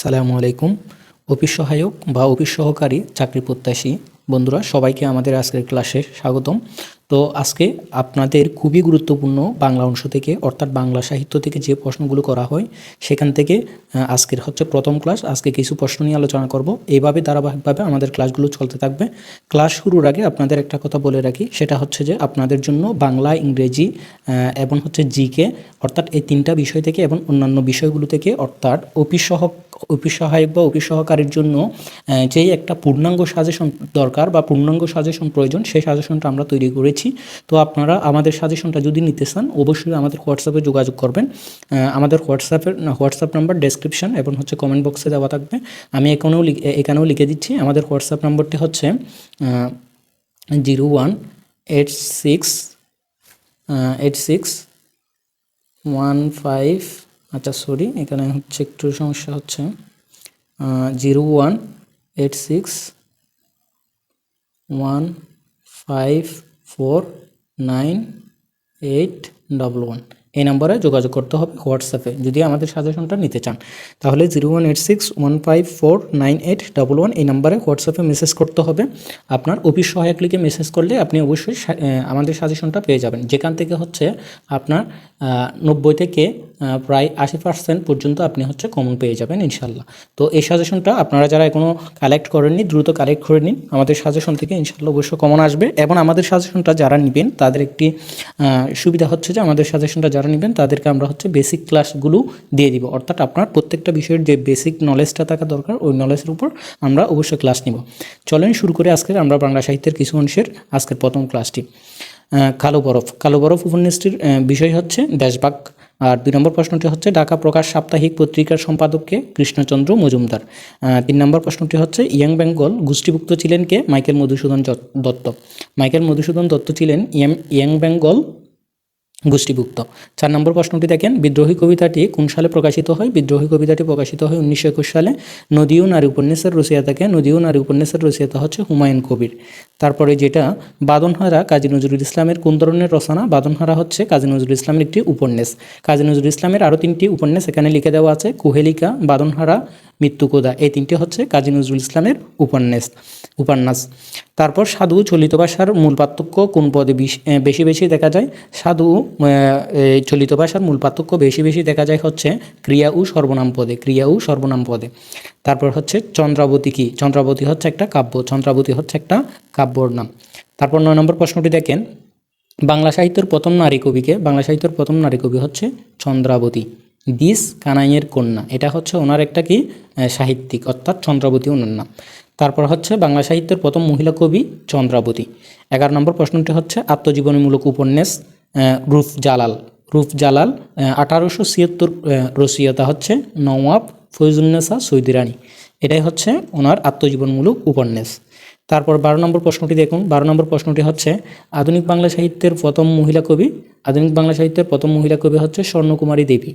সালামু আলাইকুম। অফিস সহায়ক বা অফিস সহকারী চাকরি প্রত্যাশী বন্ধুরা, সবাইকে আমাদের আজকের ক্লাসে স্বাগতম। তো আজকে আপনাদের খুবই গুরুত্বপূর্ণ বাংলা অংশ থেকে, অর্থাৎ বাংলা সাহিত্য থেকে যে প্রশ্নগুলো করা হয়, সেখান থেকে আজকের হচ্ছে প্রথম ক্লাস আজকে কিছু প্রশ্ন নিয়ে আলোচনা করব। এইভাবে ধারাবাহিকভাবে আমাদের ক্লাসগুলো চলতে থাকবে। ক্লাস শুরুর আগে আপনাদের একটা কথা বলে রাখি। সেটা হচ্ছে যে আপনাদের জন্য বাংলা, ইংরেজি এবং হচ্ছে জিকে, অর্থাৎ এই তিনটা বিষয় থেকে এবং অন্যান্য বিষয়গুলো থেকে, অর্থাৎ অফিস সহ অফিস সহায়ক বা অফিস সহকারীর জন্য যেই একটা পূর্ণাঙ্গ সাজেশন দরকার বা পূর্ণাঙ্গ সাজেশন প্রয়োজন, সেই সাজেশনটা আমরা তৈরি করেছি। তো আপনারা আমাদের সাজেশনটা যদি নিতে চান, অবশ্যই আমাদের হোয়াটসঅ্যাপে যোগাযোগ করবেন। আমাদের হোয়াটসঅ্যাপের হোয়াটসঅ্যাপ নাম্বার ডেসক্রিপশন এবং হচ্ছে কমেন্ট বক্সে দেওয়া থাকবে। আমি এখানেও এখানেও লিখে দিচ্ছি। আমাদের হোয়াটসঅ্যাপ নম্বরটি হচ্ছে zero one eight six eight six one five আচ্ছা সরি এখানে হচ্ছে একটু সমস্যা হচ্ছে। Zero one eight six one five four nine eight double one এই নম্বরে যোগাযোগ করতে হবে হোয়াটসঅ্যাপে যদি আমাদের সাজেশনটা নিতে চান, তাহলে zero one eight six one five four nine eight double one এই নম্বরে হোয়াটসঅ্যাপে মেসেজ করতে হবে। আপনার অফিস সহায়ক লিখে মেসেজ করলে আপনি অবশ্যই আমাদের সাজেশনটা পেয়ে যাবেন। যেখান থেকে হচ্ছে আপনার নব্বই থেকে প্রায় আশি পার্সেন্ট পর্যন্ত আপনি হচ্ছে কমন পেয়ে যাবেন ইনশাল্লাহ। তো এই সাজেশনটা আপনারা যারা এখনও কালেক্ট করেননি, দ্রুত কালেক্ট করে নিন। আমাদের সাজেশন থেকে ইনশাল্লাহ অবশ্যই কমন আসবে। এবং আমাদের সাজেশনটা যারা নেবেন, তাদের একটি সুবিধা হচ্ছে যে আমাদের সাজেশনটা যারা নেবেন, তাদেরকে আমরা হচ্ছে বেসিক ক্লাসগুলো দিয়ে দিব। অর্থাৎ আপনার প্রত্যেকটা বিষয়ের যে বেসিক নলেজটা থাকা দরকার, ওই নলেজের উপর আমরা অবশ্যই ক্লাস নিব। চলেন শুরু করে আজকের আমরা বাংলা সাহিত্যের কিছু অংশের আজকের প্রথম ক্লাসটি কালো বরফ। কালো বরফ উপন্যাসটির বিষয় হচ্ছে দেশবাগ আর দুই নম্বর প্রশ্নটি হচ্ছে, ঢাকা প্রকাশ সাপ্তাহিক পত্রিকার সম্পাদককে কৃষ্ণচন্দ্র মজুমদার। তিন নম্বর প্রশ্নটি হচ্ছে, ইয়াং বেঙ্গল গোষ্ঠীভুক্ত ছিলেন কে? মাইকেল মধুসূদন দত্ত। মাইকেল মধুসূদন দত্ত ছিলেন ইয়াং বেঙ্গল গোষ্ঠীভুক্ত। চার নম্বর প্রশ্নটি দেখেন, বিদ্রোহী কবিতাটি কোন সালে প্রকাশিত হয়? বিদ্রোহী কবিতাটি প্রকাশিত হয় উনিশশো একুশ সালে। নদীও নারী উপন্যাসের রচয়িতাকে নদীও নারী উপন্যাসের রচয়িতা হচ্ছে হুমায়ুন কবির। তারপরে যেটা, বাদনহারা কাজী নজরুল ইসলামের কোন ধরনের রচনা? বাদনহারা হচ্ছে কাজী নজরুল ইসলামের একটি উপন্যাস। কাজী নজরুল ইসলামের আরও তিনটি উপন্যাস এখানে লিখে দেওয়া আছে, কুহেলিকা, বাদনহারা, মৃত্যুকোদা। এই তিনটি হচ্ছে কাজী নজরুল ইসলামের উপন্যাস উপন্যাস। তারপর সাধু চলিত ভাষার মূল পার্থক্য কোন পদে বেশি বেশি দেখা যায়? সাধু চলিত ভাষার মূল পার্থক্য বেশি বেশি দেখা যায় হচ্ছে ক্রিয়া ও সর্বনাম পদে, ক্রিয়া ও সর্বনাম পদে। তারপর হচ্ছে চন্দ্রাবতী কি? চন্দ্রাবতী হচ্ছে একটা কাব্য, চন্দ্রাবতী হচ্ছে একটা কাব্যর নাম। তারপর নয় নম্বর প্রশ্নটি দেখেন, বাংলা সাহিত্যের প্রথম নারী কবিকে, বাংলা সাহিত্যের প্রথম নারী কবি হচ্ছে চন্দ্রাবতী, দিস কানাইয়ের কন্যা। এটা হচ্ছে ওনার একটা কি? সাহিত্যিক, অর্থাৎ চন্দ্রাবতী ওনার নাম। তারপর হচ্ছে বাংলা সাহিত্যের প্রথম মহিলা কবি চন্দ্রাবতী। এগারো নম্বর প্রশ্নটি হচ্ছে, আত্মজীবনীমূলক উপন্যাস রুফ জালাল। রুফ জালাল আঠারোশো ছিয়াত্তর রসিয়তা হচ্ছে নওয়াব ফৈজুলনেসা সৈদি রানী। এটাই হচ্ছে ওনার আত্মজীবনমূলক উপন্যাস। তারপর বারো নম্বর প্রশ্নটি দেখুন। বারো নম্বর প্রশ্নটি হচ্ছে, আধুনিক বাংলা সাহিত্যের প্রথম মহিলা কবি, আধুনিক বাংলা সাহিত্যের প্রথম মহিলা কবি হচ্ছে স্বর্ণকুমারী দেবী।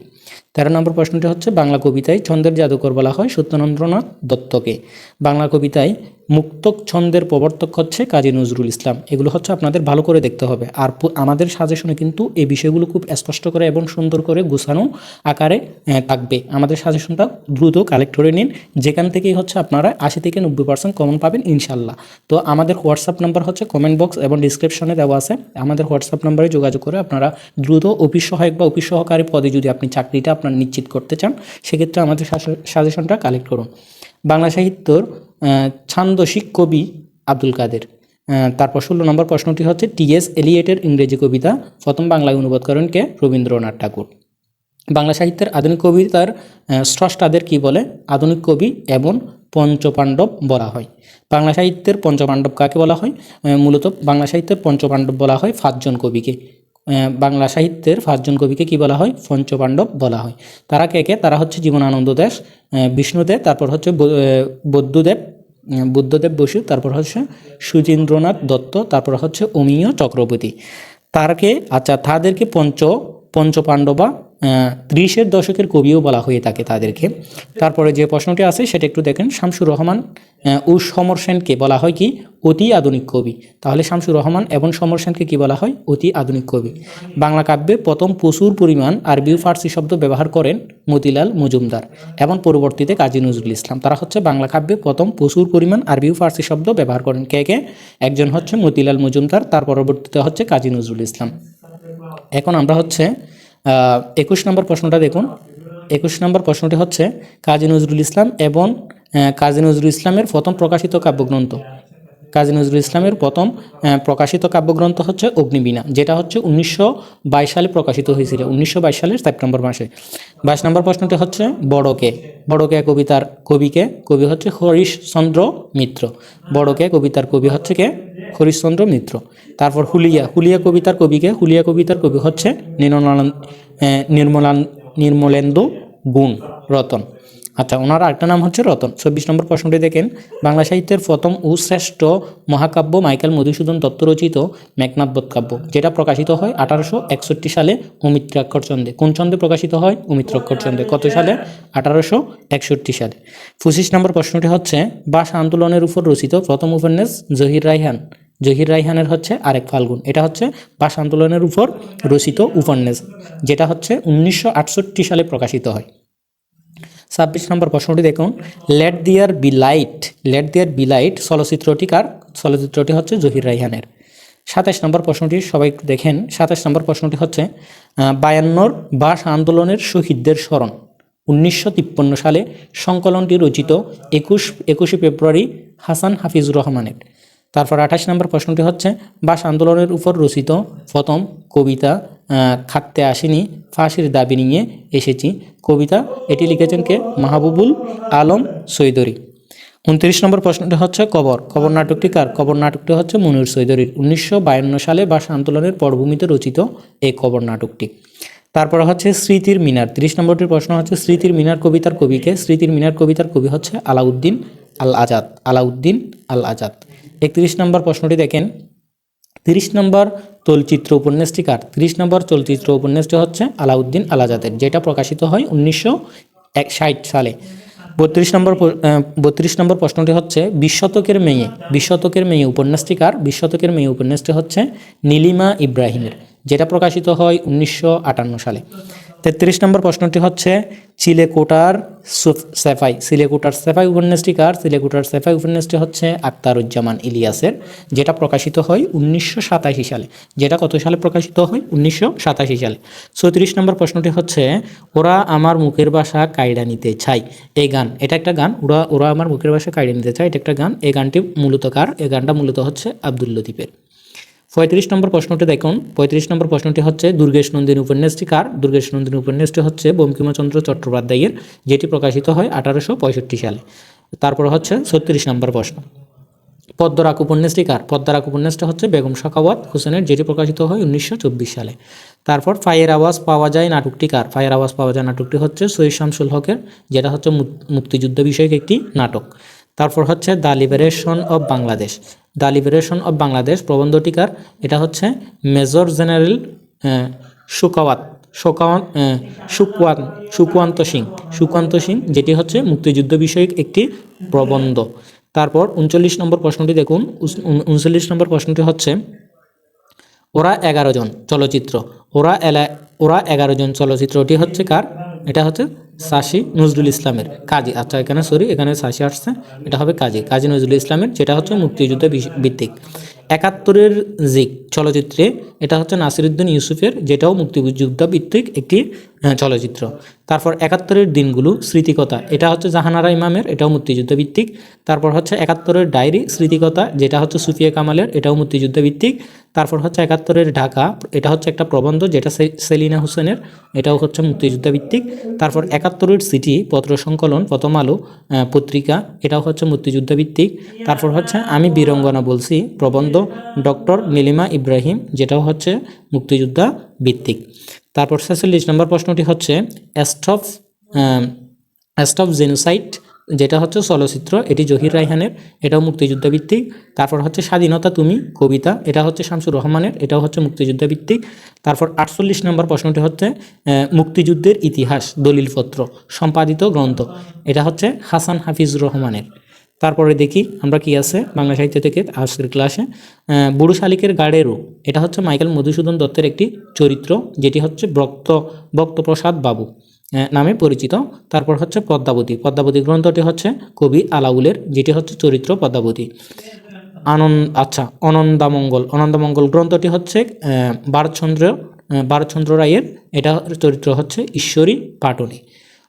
তেরো নম্বর প্রশ্নটি হচ্ছে, বাংলা কবিতায় ছন্দের জাদুকর বলা হয় সত্যেন্দ্রনাথ দত্তকে। বাংলা কবিতায় মুক্তক ছন্দের প্রবর্তক হচ্ছে কাজী নজরুল ইসলাম। এগুলো হচ্ছে আপনাদের ভালো করে দেখতে হবে। আর আমাদের সাজেশনে কিন্তু এই বিষয়গুলো খুব স্পষ্ট করে এবং সুন্দর করে গুছানো আকারে থাকবে। আমাদের সাজেশনটা দ্রুত কালেক্ট করে নিন। যেখান থেকেই হচ্ছে আপনারা আশি থেকে নব্বই পার্সেন্ট কমন পাবেন, ইনশাল্লাহ। তো আমাদের হোয়াটসঅ্যাপ নাম্বার হচ্ছে কমেন্ট বক্স এবং ডিসক্রিপশনে দেওয়া আছে। আমাদের হোয়াটসঅ্যাপ নাম্বারে যোগাযোগ করে আপনারা দ্রুত অফিস সহায়ক বা অফিস সহকারী পদে যদি আপনি চাকরিটা আপনার নিশ্চিত করতে চান, সেক্ষেত্রে আমাদের সাজেশনটা কালেক্ট করুন। বাংলা সাহিত্যর ছান্দসিক কবি আব্দুল কাদের। তারপর ষোলো নম্বর প্রশ্নটি হচ্ছে টিএস এলিয়েটের ইংরেজি কবিতা, প্রথম বাংলায় অনুবাদ করেন কে? রবীন্দ্রনাথ ঠাকুর। বাংলা সাহিত্যের আধুনিক কবিতার স্রষ্টাদের কি বলে? আধুনিক কবি এবং পঞ্চপাণ্ডব বলা হয়। বাংলা সাহিত্যের পঞ্চপাণ্ডব কাকে বলা হয়? মূলত বাংলা সাহিত্যের পঞ্চপাণ্ডব বলা হয় পাঁচজন কবিকে। বাংলা সাহিত্যের পাঁচজন কবিকে কি বলা হয়? পঞ্চপাণ্ডব বলা হয়। তারা কে কে? তারা হচ্ছে জীবনানন্দ দাস বিষ্ণুদেব, তারপর হচ্ছে বৌদ্ধদেব বুদ্ধদেব বসু, তারপর হচ্ছে সুচীন্দ্রনাথ দত্ত, তারপর হচ্ছে অমীয় চক্রবর্তী। তারকে আচ্ছা তাদেরকে পঞ্চ, পঞ্চপাণ্ডবা ত্রিশের দশকের কবিও বলা হয়ে থাকে তাদেরকে। তারপরে যে প্রশ্নটি আছে, সেটা একটু দেখেন। শামসুর রহমান ও সমর সেনকে বলা হয় কি? অতি আধুনিক কবি। তাহলে শামসুর রহমান এবং সমর সেনকে কি বলা হয়? অতি আধুনিক কবি। বাংলা কাব্যে প্রথম প্রচুর পরিমাণ আরবি ফার্সি শব্দ ব্যবহার করেন মতিলাল মজুমদার এবং পরবর্তীতে কাজী নজরুল ইসলাম। তারা হচ্ছে বাংলা কাব্যে প্রথম প্রচুর পরিমাণ আরবি ফার্সি শব্দ ব্যবহার করেন। কে কে? একজন হচ্ছে মতিলাল মজুমদার, তার পরবর্তীতে হচ্ছে কাজী নজরুল ইসলাম। এখন আমরা হচ্ছে একুশ নম্বর প্রশ্নটা দেখুন। একুশ নম্বর প্রশ্নটি হচ্ছে, কাজী নজরুল ইসলাম এবং কাজী নজরুল ইসলামের প্রথম প্রকাশিত কাব্যগ্রন্থ। কাজী নজরুল ইসলামের প্রথম প্রকাশিত কাব্যগ্রন্থ হচ্ছে অগ্নিবীণা, যেটা হচ্ছে উনিশশো বাইশ সালে প্রকাশিত হয়েছিল, উনিশশো বাইশ সালের সেপ্টেম্বর মাসে। বাইশ নম্বর প্রশ্নটি হচ্ছে, বড়কে বড়কে কবিতার কবিকে কবি হচ্ছে হরিশচন্দ্র মিত্র। বড়কে কবিতার কবি হচ্ছে কে? হরিশচন্দ্র মিত্র। তারপর হুলিয়া হুলিয়া কবিতার কবিকে হুলিয়া কবিতার কবি হচ্ছে নির্মলান নির্মলান, নির্মলেন্দু গুণ রতন। আচ্ছা ওনার আরেকটা নাম হচ্ছে রতন। চব্বিশ নম্বর প্রশ্নটি দেখেন। বাংলা সাহিত্যের প্রথম ও শ্রেষ্ঠ মহাকাব্য মাইকেল মধুসূদন দত্ত রচিত মেঘনাথ বধ কাব্য, যেটা প্রকাশিত হয় আঠারোশো একষট্টি সালে অমিত্রাক্ষর চন্দে। কোন চন্দে প্রকাশিত হয়? অমিত্রাক্ষর চন্দে। কত সালে? আঠারোশো একষট্টি সালে। পঁচিশ নম্বর প্রশ্নটি হচ্ছে ভাষা আন্দোলনের উপর রচিত প্রথম উপন্যাস জহির রাইহান। জহির রাইহানের হচ্ছে আরেক ফাল্গুন। এটা হচ্ছে ভাষা আন্দোলনের উপর রচিত উপন্যাস, যেটা হচ্ছে উনিশশো আটষট্টি সালে প্রকাশিত হয়। ছাব্বিশ নম্বর প্রশ্নটি দেখুন। Let there be light let there be light চলচ্চিত্রটি কার? চলচ্চিত্রটি হচ্ছে জহির রাইহানের সাতাশ নম্বর প্রশ্নটি সবাই দেখেন। সাতাশ নম্বর প্রশ্নটি হচ্ছে বায়ান্নর ভাষা আন্দোলনের শহীদদের স্মরণ। উনিশশো তিপ্পান্ন সালে সংকলনটি রচিত একুশ, একুশে ফেব্রুয়ারি হাসান হাফিজুর রহমানের। তারপর আঠাশ নম্বর প্রশ্নটি হচ্ছে, বাস আন্দোলনের উপর রচিত প্রথম কবিতা খাটতে আসেনি, ফাঁসির দাবি নিয়ে এসেছি। কবিতা, এটি লিখেছেন কে? মাহবুবুল আলম সৈদরি। উনত্রিশ নম্বর প্রশ্নটি হচ্ছে, কবর। কবর নাটকটি কার? কবর নাটকটি হচ্ছে মনির সৈদরির। উনিশশো বায়ান্ন সালে বাস আন্দোলনের পটভূমিতে রচিত এই কবর নাটকটি। তারপর হচ্ছে স্মৃতির মিনার। তিরিশ নম্বরটির প্রশ্ন হচ্ছে, স্মৃতির মিনার কবিতার কবিকে স্মৃতির মিনার কবিতার কবি হচ্ছে আলাউদ্দিন আল আজাদ আলাউদ্দিন আল আজাদ একত্রিশ নম্বর প্রশ্নটি দেখেন। তিরিশ নম্বর চলচ্চিত্র উপন্যাসটি কার? তিরিশ নম্বর চলচ্চিত্র উপন্যাসটি হচ্ছে আলাউদ্দিন আলাজাদের, যেটা প্রকাশিত হয় উনিশশো এক ষাট সালে। বত্রিশ নম্বর বত্রিশ নম্বর প্রশ্নটি হচ্ছে বিশ শতকের মেয়ে বিশ শতকের মেয়ে উপন্যাসটি কার? বিশ শতকের মেয়ে উপন্যাসটি হচ্ছে নীলিমা ইব্রাহিমের, যেটা প্রকাশিত হয় উনিশশো আটান্ন সালে। তেত্রিশ নম্বর প্রশ্নটি হচ্ছে চিলেকোটার সেফাই। সিলেকোটার সেফাই উপন্যাসটি কার? সিলেকোটার সেফাই উপন্যাসটি হচ্ছে আক্তারুজ্জামান ইলিয়াসের, যেটা প্রকাশিত হয় উনিশশো সাতাশি সালে। যেটা কত সালে প্রকাশিত হয়? উনিশশো সাতাশি সালে। চৌত্রিশ নম্বর প্রশ্নটি হচ্ছে, ওরা আমার মুখের ভাষা কায়দা নিতে চাই। এই গান, এটা একটা গান? ওরা ওরা আমার মুখের ভাষা কায়দা নিতে চায়, এটা একটা গান? এই গানটি মূলত কার? এই গানটা মূলত হচ্ছে আব্দুল লতিফের। পঁয়ত্রিশ নম্বর প্রশ্নটি দেখুন। পঁয়ত্রিশ নম্বর প্রশ্নটি হচ্ছে দুর্গেশ নন্দিনী উপন্যাসটি কার? দুর্গেশ নন্দিনী উপন্যাসটি হচ্ছে বঙ্কিমচন্দ্র চট্টোপাধ্যায়ের, যেটি প্রকাশিত হয় আঠারোশো পঁয়ষট্টি সালে। তারপর হচ্ছে ছত্রিশ নম্বর প্রশ্ন। পদ্মরাক উপন্যাসটি কার? পদ্মরাক উপন্যাসটা হচ্ছে বেগম শখাওয়াত হোসেনের, যেটি প্রকাশিত হয় উনিশশো চব্বিশ সালে। তারপর ফায়ার আওয়াজ পাওয়া যায় নাটকটি কার? ফায়ার আওয়াজ পাওয়া যায় নাটকটি হচ্ছে সৈয়দ শামসুল হকের, যেটা হচ্ছে মুক- মুক্তিযুদ্ধ বিষয়ক একটি নাটক। তারপর হচ্ছে the liberation of Bangladesh. The liberation of Bangladesh প্রবন্ধটিকার এটা হচ্ছে মেজর জেনারেল আহ, সুকাওয়াত শোকাওয়ান সুকান সুকান্ত সিং। সুকান্ত সিং যেটি হচ্ছে মুক্তিযুদ্ধ বিষয়ক একটি প্রবন্ধ। তারপর উনচল্লিশ নম্বর প্রশ্নটি দেখুন। উনচল্লিশ নম্বর প্রশ্নটি হচ্ছে ওরা এগারো জন চলচ্চিত্র। ওরা এলা ওরা এগারো জন চলচ্চিত্রটি হচ্ছে কার? এটা হচ্ছে সাশি নজরুল ইসলামের কাজী। আচ্ছা এখানে সরি এখানে সাশি আসছে। এটা হবে কাজী কাজী নজরুল ইসলামের, যেটা হচ্ছে মুক্তিযুদ্ধ ভিত্তিক। একাত্তরের জিক চলচ্চিত্রে, এটা হচ্ছে নাসিরুদ্দিন ইউসুফের, যেটাও মুক্তিযুদ্ধ ভিত্তিক একটি চলচ্চিত্র। তারপর একাত্তরের দিনগুলো, স্মৃতিকথা। এটা হচ্ছে জাহানারা ইমামের, এটাও মুক্তিযুদ্ধ ভিত্তিক তারপর হচ্ছে একাত্তরের ডায়েরি, স্মৃতিকথা, যেটা হচ্ছে সুফিয়া কামালের, এটাও মুক্তিযুদ্ধ ভিত্তিক তারপর হচ্ছে একাত্তরের ঢাকা, এটা হচ্ছে একটা প্রবন্ধ, যেটা সেলিনা হোসেনের, এটাও হচ্ছে মুক্তিযুদ্ধ ভিত্তিক তারপর একাত্তরের সিটি পত্র সংকলন প্রথম আলো পত্রিকা, এটাও হচ্ছে মুক্তিযুদ্ধ ভিত্তিক তারপর হচ্ছে আমি বীরঙ্গনা বলছি, প্রবন্ধ, ডক্টর নীলিমা ইব্রাহিম, যেটাও হচ্ছে মুক্তিযোদ্ধা ভিত্তিক তারপর ছেচল্লিশ নম্বর প্রশ্নটি হচ্ছে অ্যাস্টফ অ্যাস্টফ জেনোসাইড যেটা হচ্ছে চলচ্চিত্র, এটি জহির রায়হানের, এটাও মুক্তিযুদ্ধ ভিত্তিক তারপর হচ্ছে স্বাধীনতা তুমি, কবিতা, এটা হচ্ছে শামসুর রহমানের, এটাও হচ্ছে মুক্তিযুদ্ধ ভিত্তিক তারপর আটচল্লিশ নম্বর প্রশ্নটি হচ্ছে মুক্তিযুদ্ধের ইতিহাস, দলিলপত্র, সম্পাদিত গ্রন্থ, এটা হচ্ছে হাসান হাফিজুর রহমানের। তারপরে দেখি আমরা কি আছে বাংলা সাহিত্য থেকে আজকের ক্লাসে বুড়ো শালিকের গাড়েরও এটা হচ্ছে মাইকেল মধুসূদন দত্তের একটি চরিত্র, যেটি হচ্ছে ভক্ত, ভক্তপ্রসাদ বাবু নামে পরিচিত। তারপর হচ্ছে পদ্মাবতী। পদ্মাবতী গ্রন্থটি হচ্ছে কবি আলাউলের, যেটি হচ্ছে চরিত্র পদ্মাবতী। আনন্দ আচ্ছা অনন্দামঙ্গল। অনন্দামঙ্গল গ্রন্থটি হচ্ছে ভারতচন্দ্র ভারতচন্দ্র রায়ের। এটা চরিত্র হচ্ছে ঈশ্বরী পাটনি।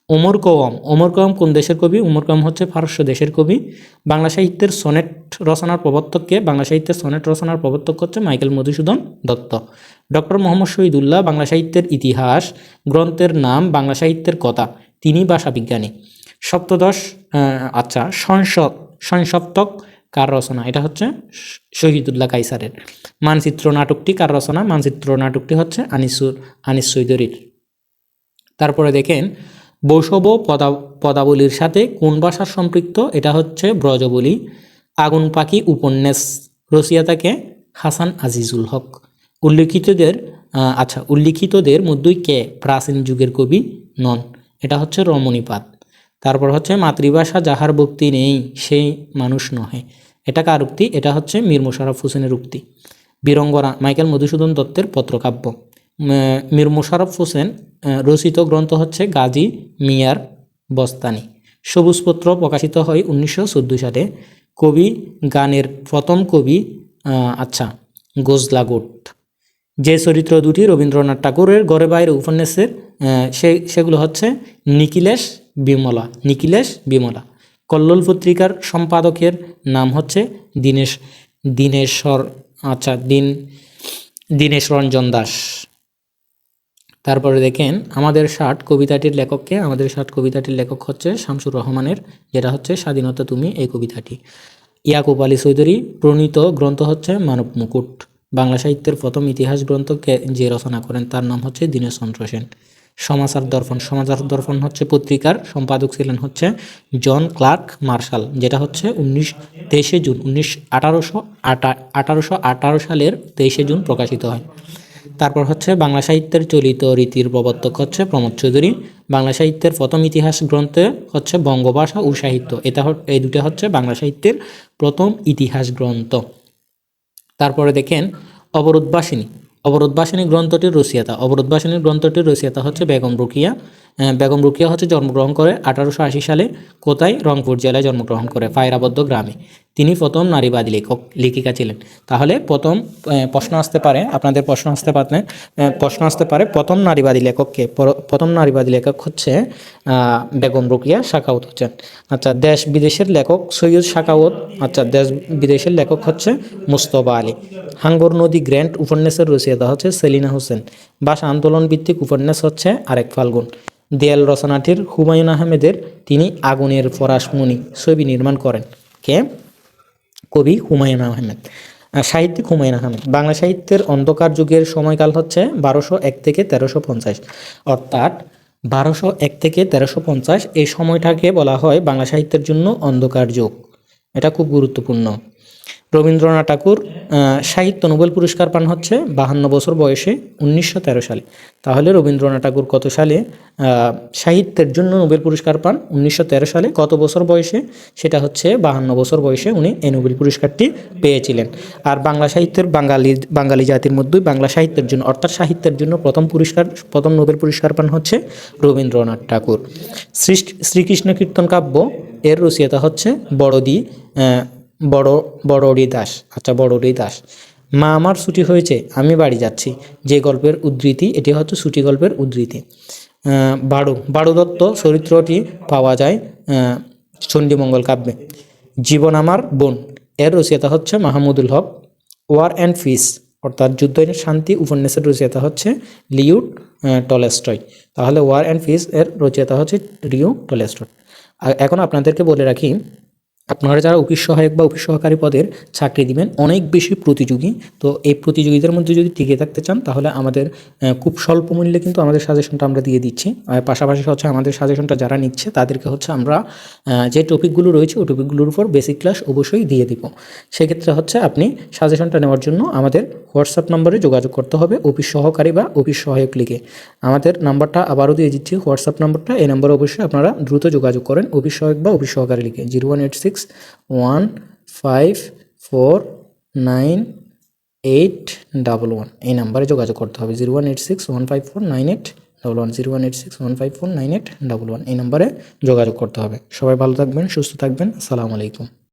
ওমর কওয়াম। ওমর কওয়াম কোন দেশের কবি? ওমর কওয়াম হচ্ছে ফারস্য দেশের কবি। বাংলা সাহিত্যের সনেট রচনার প্রবর্তককে বাংলা সাহিত্যের সনেট রচনার প্রবর্তক হচ্ছে মাইকেল মধুসূদন দত্ত। ডক্টর মোহাম্মদ শহীদুল্লাহ, বাংলা সাহিত্যের ইতিহাস, গ্রন্থের নাম, বাংলা সাহিত্যের কথা। তিনি ভাষাবিজ্ঞানী সপ্তদশ আচ্ছা সংসদ সংসপ্তক কার রচনা? এটা হচ্ছে শহীদুল্লাহ কাইসারের। মানচিত্র নাটকটি কার রচনা? মানচিত্র নাটকটি হচ্ছে আনিসুর, আনিস সৈদরির তারপরে দেখেন বৈষব পদা, পদাবলীর সাথে কোন ভাষার সম্পৃক্ত? এটা হচ্ছে ব্রজবলী, আগুন পাখি উপন্যাস। রসিয়া তাকে হাসান আজিজুল হক। উল্লিখিতদের আচ্ছা উল্লিখিতদের মধ্যেই কে? প্রাচীন যুগের কবি নন। এটা হচ্ছে রমণীপাত তারপর হচ্ছে মাতৃভাষা যাহার ভক্তি নেই, সেই মানুষ নহে। এটা কার উক্তি? এটা হচ্ছে মীর মোশাররফ হোসেনের উক্তি। বীরঙ্গনা, মাইকেল মধুসূদন দত্তের পত্রকাব্য। মীর মোশাররফ হোসেন রচিত গ্রন্থ হচ্ছে গাজী মিয়ার বস্তানি। সবুজপত্র প্রকাশিত হয় উনিশশো চোদ্দ সালে। কবি, গানের প্রথম কবি আচ্ছা গোজলাগোট যে চরিত্র দুটি রবীন্দ্রনাথ ঠাকুরের ঘরে বাইরে উপন্যাসের সে, সেগুলো হচ্ছে নিখিলেশ বিমলা নিখিলেশ বিমলা। কল্লোল পত্রিকার সম্পাদকের নাম হচ্ছে দীনেশ, দীনেশ্বর আচ্ছা দিন, দীনেশ রঞ্জন দাস। তারপরে দেখেন, আমাদের ষাট কবিতাটির লেখককে, আমাদের ষাট কবিতাটির লেখক হচ্ছে শামসুর রহমানের, যেটা হচ্ছে স্বাধীনতা তুমি এই কবিতাটি। ইয়াকুব আলী চৌধুরী, প্রণীত গ্রন্থ হচ্ছে মানব মুকুট বাংলা সাহিত্যের প্রথম ইতিহাস গ্রন্থ কে- যে রচনা করেন, তার নাম হচ্ছে দীনেশচন্দ্র সেন। সমাচার দর্পণ সমাচার দর্পণ হচ্ছে পত্রিকার সম্পাদক ছিলেন হচ্ছে জন ক্লার্ক মার্শাল, যেটা হচ্ছে উনিশ, তেইশে জুন, উনিশ আঠারোশো আটা, আঠারোশো আঠারো সালের তেইশে জুন প্রকাশিত হয়। তারপর হচ্ছে বাংলা সাহিত্যের চলিত রীতির প্রবর্তক হচ্ছে প্রমোদ চৌধুরী। বাংলা সাহিত্যের প্রথম ইতিহাস গ্রন্থে হচ্ছে বঙ্গভাষা ও সাহিত্য। এটা এই দুটো হচ্ছে বাংলা সাহিত্যের প্রথম ইতিহাস গ্রন্থ। তারপরে দেখেন অবরোধবাসিনী অবরোধবাসিনী গ্রন্থটির রসিয়াতা অবরোধবাসিনী গ্রন্থটির রসিয়াতা হচ্ছে বেগম রুকিয়া। বেগম রুকিয়া হচ্ছে জন্মগ্রহণ করে আঠারোশো আশি সালে কোথায় রংপুর জেলায় জন্মগ্রহণ করে, ফায়রাবদ্ধ গ্রামে। তিনি প্রথম নারীবাদী লেখক, লেখিকা ছিলেন। তাহলে প্রথম প্রশ্ন আসতে পারে, আপনাদের প্রশ্ন আসতে পারে প্রশ্ন আসতে পারে, প্রথম নারীবাদী লেখককে প্রথম নারীবাদী লেখক হচ্ছে বেগম রুকিয়া শাকাউত হচ্ছেন আচ্ছা দেশ বিদেশের লেখক সৈয়দ শাকাউত আচ্ছা দেশ বিদেশের লেখক হচ্ছে মুস্তফা আলী। হাঙ্গর নদী গ্র্যান্ড উপন্যাসের রচয়িতা হচ্ছে সেলিনা হোসেন। ভাষা আন্দোলন ভিত্তিক উপন্যাস হচ্ছে আরেক ফাল্গুন। দেয়াল রচনাটির হুমায়ুন আহমেদের তিনি আগুনের ফরাসমণি ছবি নির্মাণ করেন। কে? কবি হুমায়ুন আহমেদ। সাহিত্যিক হুমায়ুন আহমেদ। বাংলা সাহিত্যের অন্ধকার যুগের সময়কাল হচ্ছে বারোশো এক থেকে তেরোশো পঞ্চাশ। অর্থাৎ বারোশো এক থেকে তেরোশো পঞ্চাশ এই সময়টাকে বলা হয় বাংলা সাহিত্যের জন্য অন্ধকার যুগ। এটা খুব গুরুত্বপূর্ণ। রবীন্দ্রনাথ ঠাকুর সাহিত্য নোবেল পুরস্কার পান হচ্ছে বাহান্ন বছর বয়সে উনিশশো তেরো সালে। তাহলে রবীন্দ্রনাথ ঠাকুর কত সালে সাহিত্যের জন্য নোবেল পুরস্কার পান? উনিশশো তেরো সালে কত বছর বয়সে? সেটা হচ্ছে বাহান্ন বছর বয়সে উনি এই নোবেল পুরস্কারটি পেয়েছিলেন। আর বাংলা সাহিত্যের, বাঙালি বাঙালি জাতির মধ্যেই বাংলা সাহিত্যের জন্য, অর্থাৎ সাহিত্যের জন্য প্রথম পুরস্কার, প্রথম নোবেল পুরস্কার পান হচ্ছে রবীন্দ্রনাথ ঠাকুর। সৃষ্টি শ্রীকৃষ্ণ কীর্তন কাব্য, এর রচয়িতা হচ্ছে বড়দি বড় বড়রি দাস আচ্ছা বড়রি দাস মা আমার ছুটি হয়েছে আমি বাড়ি যাচ্ছি। যে গল্পের উদ্ধৃতি এটি হচ্ছে ছুটি গল্পের উদ্ধৃতি। বাড়ু বাড়ু দত্ত চরিত্রটি পাওয়া যায় চণ্ডীমঙ্গল কাব্যে। জীবন আমার বোন এর রচয়িতা হচ্ছে Mahmudul Haque. War and peace অর্থাৎ যুদ্ধ শান্তি উপন্যাসের রচয়িতা হচ্ছে আহ, টলেস্টয়। তাহলে ওয়ার অ্যান্ড ফিস এর রচয়িতা হচ্ছে রিউ টলেস্টয়। এখন আপনাদেরকে বলে রাখি আপনারা যারা অফিস সহায়ক বা অফিস সহকারী পদের চাকরি দিবেন, অনেক বেশি প্রতিযোগী। তো এই প্রতিযোগিতার মধ্যে যদি টিকে থাকতে চান, তাহলে আমাদের খুব স্বল্প মূল্যে কিন্তু আমাদের সাজেশনটা আমরা দিয়ে দিচ্ছি। আর পাশাপাশি হচ্ছে আমাদের সাজেশনটা যারা নিচ্ছে, তাদেরকে হচ্ছে আমরা যে টপিকগুলো রয়েছে, ওই টপিকগুলোর উপর বেসিক ক্লাস অবশ্যই দিয়ে দিব। সেক্ষেত্রে হচ্ছে আপনি সাজেশনটা নেওয়ার জন্য আমাদের হোয়াটসঅ্যাপ নম্বরে যোগাযোগ করতে হবে অফিস সহকারী বা অফিস সহায়ক লিগে। আমাদের নাম্বারটা আবারও দিয়ে দিচ্ছি, হোয়াটসঅ্যাপ নম্বরটা, এই নম্বরে অবশ্যই আপনারা দ্রুত যোগাযোগ করেন অফিস সহায়ক বা অফিস সহকারী লিগে, zero one eight six one five four nine eight double one এই নাম্বারে যোগাযোগ করতে হবে। Zero one eight six one five four nine eight double one zero one eight six one five four nine eight double one এই নাম্বারে যোগাযোগ করতে হবে। সবাই ভালো থাকবেন, সুস্থ থাকবেন। আসসালামু আলাইকুম।